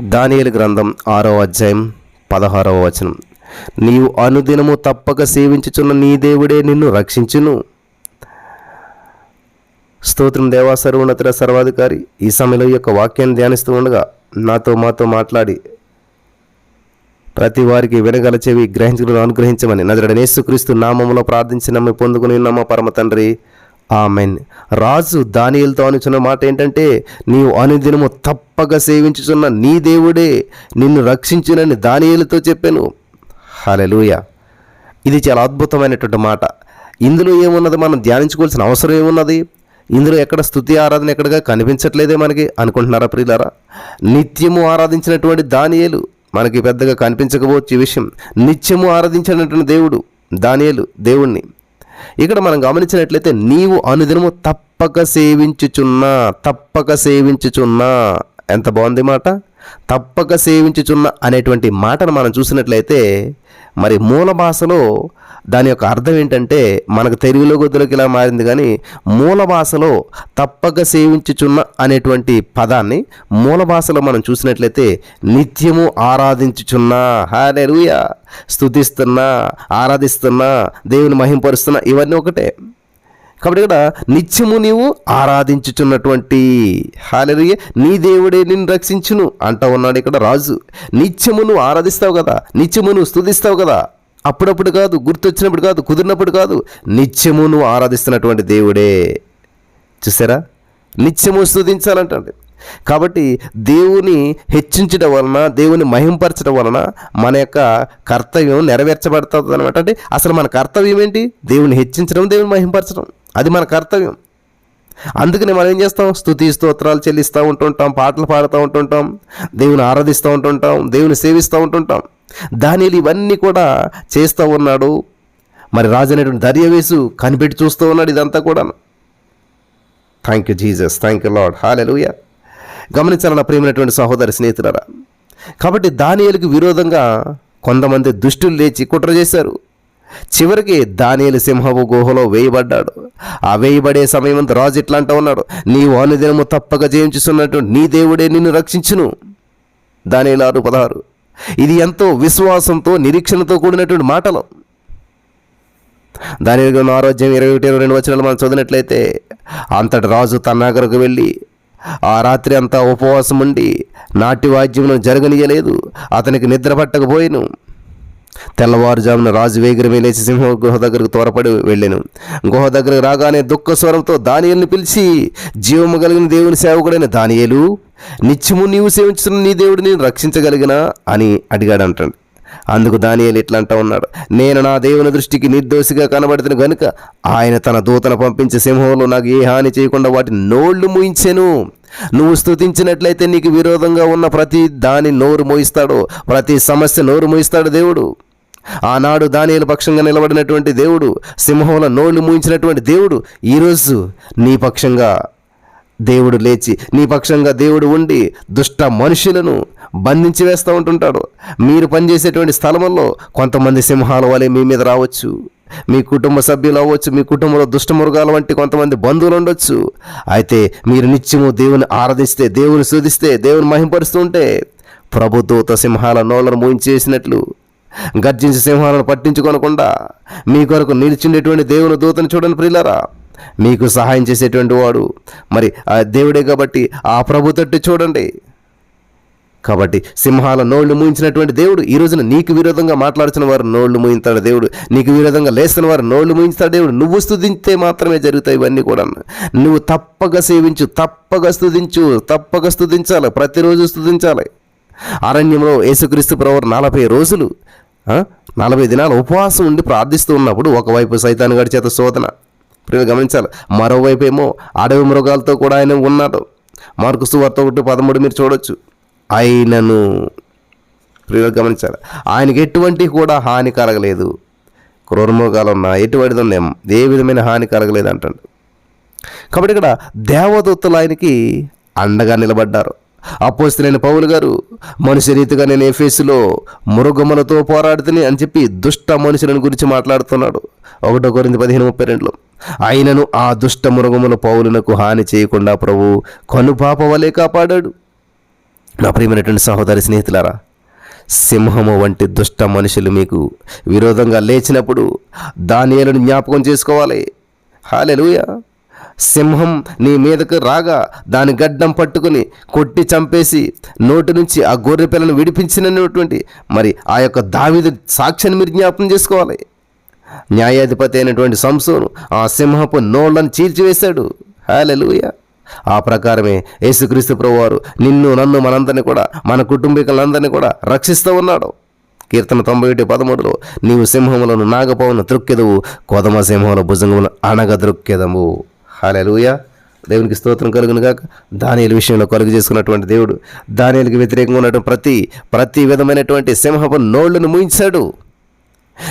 దానియలు గ్రంథం ఆరో అధ్యాయం పదహారవ వచనం. నీవు అనుదినము తప్పక సేవించుచున్న నీ దేవుడే నిన్ను రక్షించును. స్తోత్రం దేవా సర్వోన్నతుల సర్వాధికారి ఈ సమయంలో ఈ యొక్క వాక్యాన్ని ధ్యానిస్తూ ఉండగా నాతో మాతో మాట్లాడి ప్రతి వారికి వినగల చెవి గ్రహించడం అనుగ్రహించమని నజరడనేసుక్రీస్తు నామంలో నామములో ప్రార్థించి నమ్మి పొందుకుని నమ్మ పరమ తండ్రి? ఆమెన్. రాజు దానియలతో అనుచున్న మాట ఏంటంటే నీవు అనుదినము తప్పక సేవించుచున్న నీ దేవుడే నిన్ను రక్షించునని దానియేలుతో చెప్పాను. హలలుయ ఇది చాలా అద్భుతమైనటువంటి మాట. ఇందులో ఏమున్నది? మనం ధ్యానించుకోవాల్సిన అవసరం ఏమున్నది? ఇందులో ఎక్కడ స్థుతి ఆరాధన ఎక్కడగా కనిపించట్లేదే మనకి? అనుకుంటున్నారా ప్రియులారా? నిత్యము ఆరాధించినటువంటి దానియేలు మనకి పెద్దగా కనిపించకపోవచ్చు ఈ విషయం. నిత్యము ఆరాధించినటువంటి దేవుడు దానియేలు దేవుణ్ణి. ఇక్కడ మనం గమనించినట్లయితే నీవు అనుదినము తప్పక సేవించుచున్నా తప్పక సేవించుచున్నా. ఎంత బాగుంది మాట? తప్పక సేవించుచున్న అనేటువంటి మాటను మనం చూసినట్లయితే మరి మూల భాషలో దాని యొక్క అర్థం ఏంటంటే మనకు తెలుగులో గొద్దులోకి ఇలా మారింది కానీ మూల భాషలో తప్పక సేవించుచున్న అనేటువంటి పదాన్ని మూల భాషలో మనం చూసినట్లయితే నిత్యము ఆరాధించుచున్నా. హాలెలుయా స్తుతిస్తున్నా ఆరాధిస్తున్నా దేవుని మహింపరుస్తున్నా ఇవన్నీ ఒకటే. కాబట్టి ఇక్కడ నిత్యము నీవు ఆరాధించుచున్నటువంటి హాలెలుయ నీ దేవుడే నిన్ను రక్షించును అంటా ఉన్నాడు ఇక్కడ రాజు. నిత్యము నువ్వు ఆరాధిస్తావు కదా నిత్యము నువ్వు స్థుతిస్తావు కదా. అప్పుడప్పుడు కాదు గుర్తొచ్చినప్పుడు కాదు కుదిరినప్పుడు కాదు నిత్యము నువ్వు ఆరాధిస్తున్నటువంటి దేవుడే. చూసారా? నిత్యము స్థుతించాలంటే కాబట్టి దేవుని హెచ్చించడం వలన దేవుని మహింపరచడం వలన మన యొక్క కర్తవ్యం నెరవేర్చబడుతుంది అనమాట అంటే అసలు మన కర్తవ్యం ఏంటి? దేవుని హెచ్చించడం దేవుని మహింపరచడం. అది మన కర్తవ్యం. అందుకని మనం ఏం చేస్తాం? స్థుతి స్తోత్రాలు చెల్లిస్తూ ఉంటుంటాం పాటలు పాడుతూ ఉంటుంటాం దేవుని ఆరాధిస్తూ ఉంటుంటాం దేవుని సేవిస్తూ ఉంటుంటాం. దానిలు ఇవన్నీ కూడా చేస్తూ ఉన్నాడు మరి రాజు అనేటువంటి దర్యవేసు కనిపెట్టి చూస్తూ ఉన్నాడు ఇదంతా కూడా thank you Jesus thank you Lord hallelujah గమనించాలన్న ప్రియమైనటువంటి సహోదరి స్నేహితులరా? కాబట్టి దానియలకు విరోధంగా కొంతమంది దుష్టులు లేచి కుట్ర చేశారు. చివరికి దానియలు సింహపు గుహలో వేయబడ్డాడు. ఆ వేయబడే సమయమంతా రాజు ఇట్లా అంటూ ఉన్నాడు. నీవు అనుదినము తప్పక జయించుతున్నట్టు నీ దేవుడే నిన్ను రక్షించును. దానియలు ఆరు పదహారు. ఇది ఎంతో విశ్వాసంతో నిరీక్షణతో కూడినటువంటి మాటలు. దాని ఆరోగ్యం ఇరవై ఒకటి ఇరవై రెండు వచనాలు మనం చదివినట్లయితే అంతటి రాజు తన నగరకు వెళ్ళి ఆ రాత్రి అంతా ఉపవాసం ఉండి నాట్యవాద్యమును జరగనీయలేదు. అతనికి నిద్ర పట్టకపోయాను. తెల్లవారుజామున రాజు వేగిరమే లేచి సింహ గుహ దగ్గరకు త్వరపడి వెళ్ళాను. గుహ దగ్గరకు రాగానే దుఃఖ స్వరంతో దానియల్ని పిలిచి జీవము కలిగిన దేవుని సేవకుడైన దానియలు నిత్యము నీవు సేవించుతున్న నీ దేవుడిని రక్షించగలిగినా? అని అడిగాడు అంటాడు అందుకు దానియలు ఇట్లా అంటా ఉన్నాడు. నేను నా దేవుని దృష్టికి నిర్దోషిగా కనబడుతున్న గనుక ఆయన తన దూతను పంపించే సింహంలో నాకు ఏ హాని చేయకుండా వాటి నోళ్ళు ముయించెను. నువ్వు స్థుతించినట్లయితే నీకు విరోధంగా ఉన్న ప్రతి దాని నోరు మోయిస్తాడు ప్రతి సమస్య నోరు మోయిస్తాడు దేవుడు. ఆనాడు దానియలు పక్షంగా నిలబడినటువంటి దేవుడు సింహంలో నోళ్ళు మూయించినటువంటి దేవుడు ఈరోజు నీ పక్షంగా దేవుడు లేచి నీ పక్షంగా దేవుడు ఉండి దుష్ట మనుషులను బంధించి వేస్తూ ఉంటుంటాడు. మీరు పనిచేసేటువంటి స్థలంలో కొంతమంది సింహాల వలె మీ మీద రావచ్చు. మీ కుటుంబ సభ్యులు అవ్వచ్చు మీ కుటుంబంలో దుష్ట మృగాల వంటి కొంతమంది బంధువులు ఉండొచ్చు. అయితే మీరు నిత్యము దేవుని ఆరాధిస్తే దేవుని శోధిస్తే దేవుని మహింపరుస్తుంటే ప్రభుదూత సింహాల నోళ్ళను మూయించేసినట్లు గర్జించి సింహాలను పట్టించుకోనకుండా మీ కొరకు నిలిచిండేటువంటి దేవుని దూతను చూడని ప్రియులరా. మీకు సహాయం చేసేటువంటి వాడు. మరి ఆ దేవుడే కాబట్టి ఆ ప్రభు తట్టు చూడండి. కాబట్టి సింహాల నోళ్ళు మూయించినటువంటి దేవుడు ఈ రోజున నీకు విరోధంగా మాట్లాడుతున్న వారు నోళ్ళు మూయించాడు దేవుడు నీకు విరోధంగా లేస్తున్న వారు నోళ్ళు మూయించాడు దేవుడు నువ్వు స్తుతింతే మాత్రమే జరుగుతాయి ఇవన్నీ కూడా. నువ్వు తప్పక సేవించు తప్పక స్థుతించు తప్పక స్థుతించాలి ప్రతిరోజు స్థుతించాలి అరణ్యంలో యేసుక్రీస్తు ప్రవర్ నలభై రోజులు నలభై దినాలు ఉపవాసం ఉండి ప్రార్థిస్తూ ఉన్నప్పుడు ఒకవైపు సైతాన్ గడి చేత శోధన ప్రియులు గమనించాలి. మరోవైపు ఏమో అడవి మృగాలతో కూడా ఆయన ఉన్నాడు. మార్కు సువార్త ఒకటి పదమూడు మీరు చూడొచ్చు. ఆయనను ప్రియులు గమనించాలి. ఆయనకి ఎటువంటి కూడా హాని కలగలేదు. క్రూరమృగాలు ఉన్నా ఎటువంటిది ఉన్నాయి ఏ విధమైన హాని కలగలేదు అంటాడు. కాబట్టి ఇక్కడ దేవదూతలు ఆయనకి అండగా నిలబడ్డారు. అపోస్తులైన పౌలు గారు మనిషి రీతిగా నేను ఎఫేసులో మృగములతో పోరాడుతుంది అని చెప్పి దుష్ట మనుషులను గురించి మాట్లాడుతున్నాడు. ఒకటో కొరింది పదిహేను ముప్పై రెండులో. ఆయనను ఆ దుష్ట మృగముల పౌలునకు హాని చేయకుండా ప్రభు కనుపాప వలె కాపాడాడు. నా ప్రియమైనటువంటి సహోదరి స్నేహితులారా సింహము వంటి దుష్ట మనుషులు మీకు విరోధంగా లేచినప్పుడు దానియలను జ్ఞాపకం చేసుకోవాలి. హాలెలుయ! సింహం నీ మీదకు రాగా దాని గడ్డం పట్టుకుని కొట్టి చంపేసి నోటి నుంచి ఆ గొర్రె పిల్లను విడిపించినటువంటి మరి ఆ యొక్క దావిద సాక్ష్యాన్ని మీరు జ్ఞాపకం చేసుకోవాలి. న్యాయాధిపతి అయినటువంటి సంసోను ఆ సింహపు నోళ్ళను చీల్చివేశాడు. హాలెలుయ ఆ ప్రకారమే యేసుక్రీస్తు ప్రభువారు నిన్ను నన్ను మనందరినీ కూడా మన కుటుంబీకులందరినీ కూడా రక్షిస్తూ ఉన్నాడు. కీర్తన తొంభై ఒకటి పదమూడులో నీవు సింహములను నాగపవన త్రొక్కెదవు కొదమ సింహముల భుజంగమును అనగ ద్రొక్కెదము హాలెలుయ దేవునికి స్తోత్రం కలుగును గాక. దానియలు విషయంలో కలుగు చేసుకున్నటువంటి దేవుడు దానియలకు వ్యతిరేకంగా ఉన్నటువంటి ప్రతి ప్రతి విధమైనటువంటి సింహపు నోళ్ళను ముయించాడు.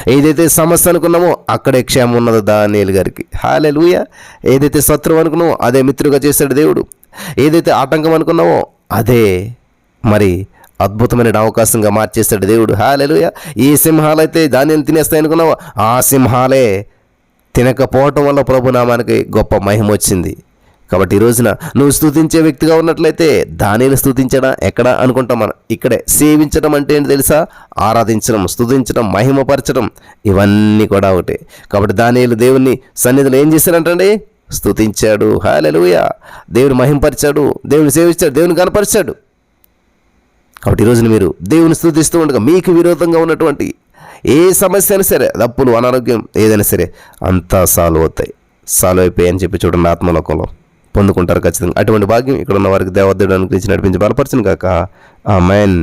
ఏదైతే సమస్య అనుకున్నామో అక్కడే క్షేమం ఉన్నదో దానియల్ గారికి. హాలెలుయ ఏదైతే శత్రువు అనుకున్నామో అదే మిత్రుగా చేశాడు దేవుడు. ఏదైతే ఆటంకం అనుకున్నామో అదే మరి అద్భుతమైన అవకాశంగా మార్చేస్తాడు దేవుడు. హాలెలుయ ఏ సింహాలైతే ధాన్యం తినేస్తాయి అనుకున్నావో ఆ సింహాలే తినకపోవటం వల్ల ప్రభునామానికి గొప్ప మహిమ వచ్చింది. కాబట్టి ఈ రోజున నువ్వు స్థుతించే వ్యక్తిగా ఉన్నట్లయితే దానిని స్థుతించడం ఎక్కడ? అనుకుంటాం మనం. ఇక్కడే సేవించడం అంటే ఏంటి తెలుసా? ఆరాధించడం స్థుతించడం మహిమపరచడం ఇవన్నీ కూడా ఒకటే. కాబట్టి దానిలు దేవుని సన్నిధిలో ఏం చేశారంటండి స్తుతించాడు. హాలెలుయ దేవుని మహింపరిచాడు. దేవుని సేవించాడు. దేవుని కనపరిచాడు కాబట్టి ఈరోజున రోజున మీరు దేవుని స్థుతిస్తూ ఉండగా మీకు విరోధంగా ఉన్నటువంటి ఏ సమస్య అయినా సరే దప్పులు అనారోగ్యం ఏదైనా సరే అంతా సాల్వ్ అవుతాయి. సాల్వ్ అయిపోయాయని అని చెప్పి చూడండి ఆత్మలోకంలో. పొందుకుంటారు ఖచ్చితంగా. అటువంటి భాగ్యం ఇక్కడ ఉన్న వారికి దేవదేవుడు అనుగ్రహించి నడిపించి బలపరచును కాక ఆ మైన్